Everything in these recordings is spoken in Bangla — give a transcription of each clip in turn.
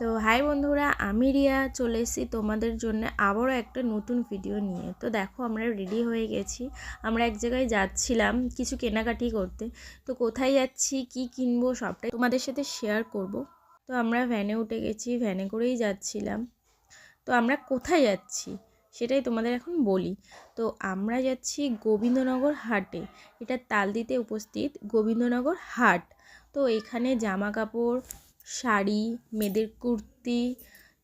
তো হাই বন্ধুরা, আমি রিয়া চলে এসেছি তোমাদের জন্য আবারও একটা নতুন ভিডিও নিয়ে। তো দেখো আমরা রেডি হয়ে গেছি। আমরা এক জায়গায় যাচ্ছিলাম কিছু কেনাকাটি করতে। তো কোথায় যাচ্ছি, কি কিনবো সবটাই তোমাদের সাথে শেয়ার করব। তো আমরা ভ্যানে উঠে গেছি ভ্যানে করেই যাচ্ছিলাম। তো আমরা কোথায় যাচ্ছি সেটাই তোমাদের এখন বলি। তো আমরা যাচ্ছি গোবিন্দনগর হাটে। এটা তালদিতে উপস্থিত গোবিন্দনগর হাট। তো এখানে জামা কাপড় শাড়ি, মেয়েদের কুর্তি,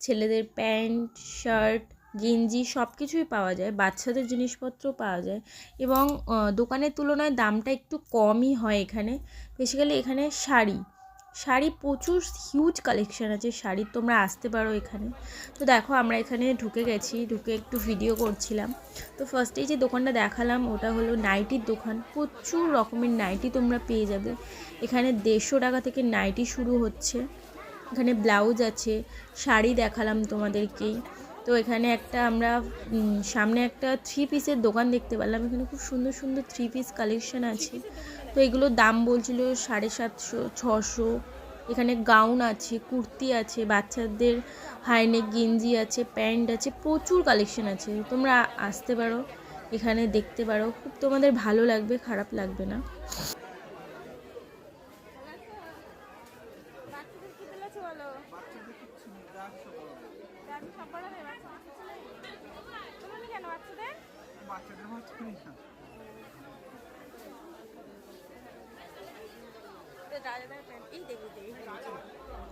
ছেলেদের প্যান্ট, শার্ট, গেঞ্জি সব কিছুই পাওয়া যায়, বাচ্চাদের জিনিসপত্র পাওয়া যায় এবং দোকানের তুলনায় দামটা একটু কমই হয় এখানে। বেসিক্যালি এখানে শাড়ি। শাড়ি প্রচুর হিউজ কালেকশান আছে শাড়ির তোমরা আসতে পারো এখানে। তো দেখো, আমরা এখানে ঢুকে গেছি, ঢুকে একটু ভিডিও করছিলাম। তো ফার্স্টেই যে দোকানটা দেখালাম, ওটা হলো নাইটির দোকান। প্রচুর রকমের নাইটি তোমরা পেয়ে যাবে। এখানে দেড়শো টাকা থেকে নাইটি শুরু হচ্ছে। এখানে ব্লাউজ আছে, শাড়ি দেখালাম তোমাদেরকেই। তো এখানে একটা আমরা সামনে একটা থ্রি পিসের দোকান দেখতে পেলাম। এখানে খুব সুন্দর সুন্দর থ্রি পিস কালেকশন আছে। তো এগুলোর দাম বলছিল সাড়ে সাতশো, ছশো। এখানে গাউন আছে, কুর্তি আছে, বাচ্চাদের হাইনেক গেঞ্জি আছে, প্যান্ট আছে, প্রচুর কালেকশন আছে। তোমরা আসতে পারো, এখানে দেখতে পারো। খুব তোমাদের ভালো লাগবে, খারাপ লাগবে না বাচ্চাদের কি তুলেছো বলো ব্যাগ সব বড় হয়ে বাচ্চা তুমি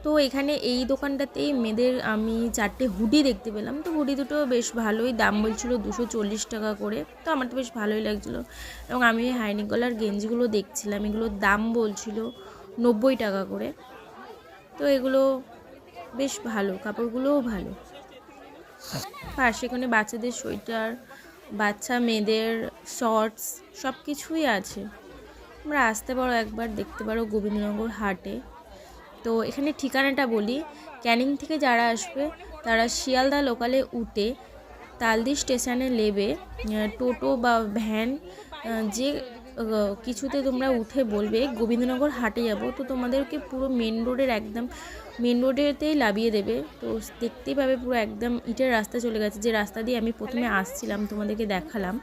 তো এখানে এই দোকানটাতেই মেয়েদের আমি চারটে হুডি দেখতে পেলাম। তো হুডি দুটো বেশ ভালোই, দাম বলছিল দুশো চল্লিশ টাকা করে। তো আমার তো বেশ ভালোই লাগছিল এবং আমি হাইনিক গলার গেঞ্জিগুলো দেখছিলাম, এগুলোর দাম বলছিল নব্বই টাকা করে। তো এগুলো বেশ ভালো, কাপড়গুলোও ভালো। আর সেখানে বাচ্চাদের সোয়েটার, বাচ্চা মেয়েদের শর্টস সব কিছুই আছে। তোমরা আসতে পারো একবার, দেখতে পারো গোবিন্দনগর হাটে। তো এখানে ঠিকানাটা বলি, ক্যানিং থেকে যারা আসবে, তারা শিয়ালদা লোকালে উঠে তালদি স্টেশনে নেবে টোটো বা ভ্যান যে কিছুতে তোমরা উঠে বলবে, গোবিন্দনগর হাটে যাব। তো তোমাদেরকে পুরো মেন রোডের একদম মেন রোডেতেই লাভিয়ে দেবে। তো দেখতেই পাবে পুরো একদম ইটের রাস্তা চলে গেছে। যে রাস্তা দিয়ে আমি প্রথমে আসছিলাম, তোমাদেরকে দেখালাম।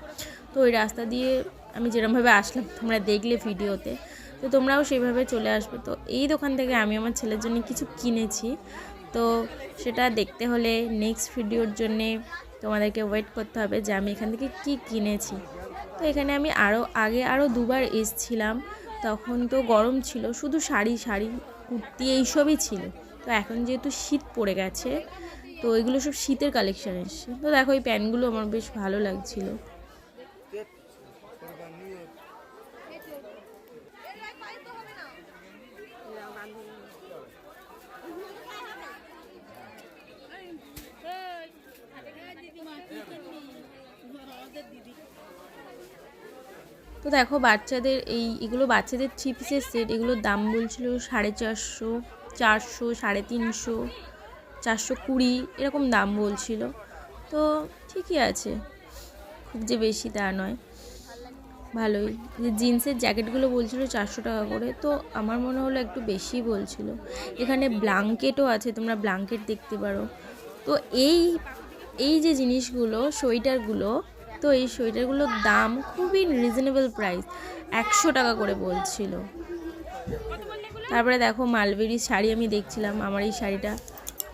তো ওই রাস্তা দিয়ে আমি যেরমভাবে আসলাম, তোমরা দেখলে ভিডিওতে। তো তোমরাও সেইভাবে চলে আসবে। তো এই দোকান থেকে আমি আমার ছেলের জন্য কিছু কিনেছি। তো সেটা দেখতে হলে নেক্সট ভিডিওর জন্যে তোমাদেরকে ওয়েট করতে হবে যে আমি এখান থেকে কি কিনেছি। তো এখানে আমি আরও আগে আরও দুবার এসছিলাম। তখন তো গরম ছিল, শুধু শাড়ি শাড়ি, কুর্তি এইসবই ছিল। তো এখন যেহেতু শীত পড়ে গেছে, তো এগুলো সব শীতের কালেকশান এসছে। তো দেখো এই প্যান্টগুলো আমার বেশ ভালো লাগছিল। তো দেখো বাচ্চাদের এই, এগুলো বাচ্চাদের থ্রি পিসের সেট এগুলোর দাম বলছিল সাড়ে চারশো চারশো, সাড়ে তিনশো, চারশো কুড়ি, এরকম দাম বলছিল। তো ঠিকই আছে, খুব যে বেশি তা নয়। ভালোই। যে জিন্সের জ্যাকেটগুলো বলছিল চারশো টাকা করে, তো আমার মনে হলো একটু বেশি বলছিল। এখানে ব্লাঙ্কেটও আছে, তোমরা ব্লাঙ্কেট দেখতে পারো। তো এই এই যে জিনিসগুলো, সোয়েটারগুলো তো এই সোয়েটারগুলোর দাম খুবই রিজনেবল প্রাইস একশো টাকা করে বলছিল। তারপরে দেখো মালবেরি শাড়ি আমি দেখছিলাম, আমার এই শাড়িটা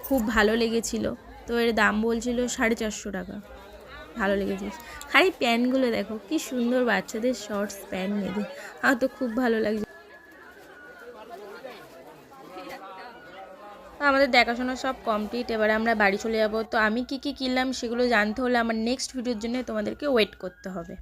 খুব ভালো লেগেছিল। তো এর দাম বলছিল সাড়ে চারশো টাকা, ভালো লেগেছে খালি প্যান্টগুলো দেখো, কি সুন্দর বাচ্চাদের শর্টস প্যান্ট নেবে আমার তো খুব ভালো লাগছে তো আমাদের দেখাশোনা সব কমপ্লিট এবারে আমরা বাড়ি চলে যাব। তো আমি কি কি কিনলাম সেগুলো জানতে হলে আমার নেক্সট ভিডিওর জন্য তোমাদেরকে ওয়েট করতে হবে।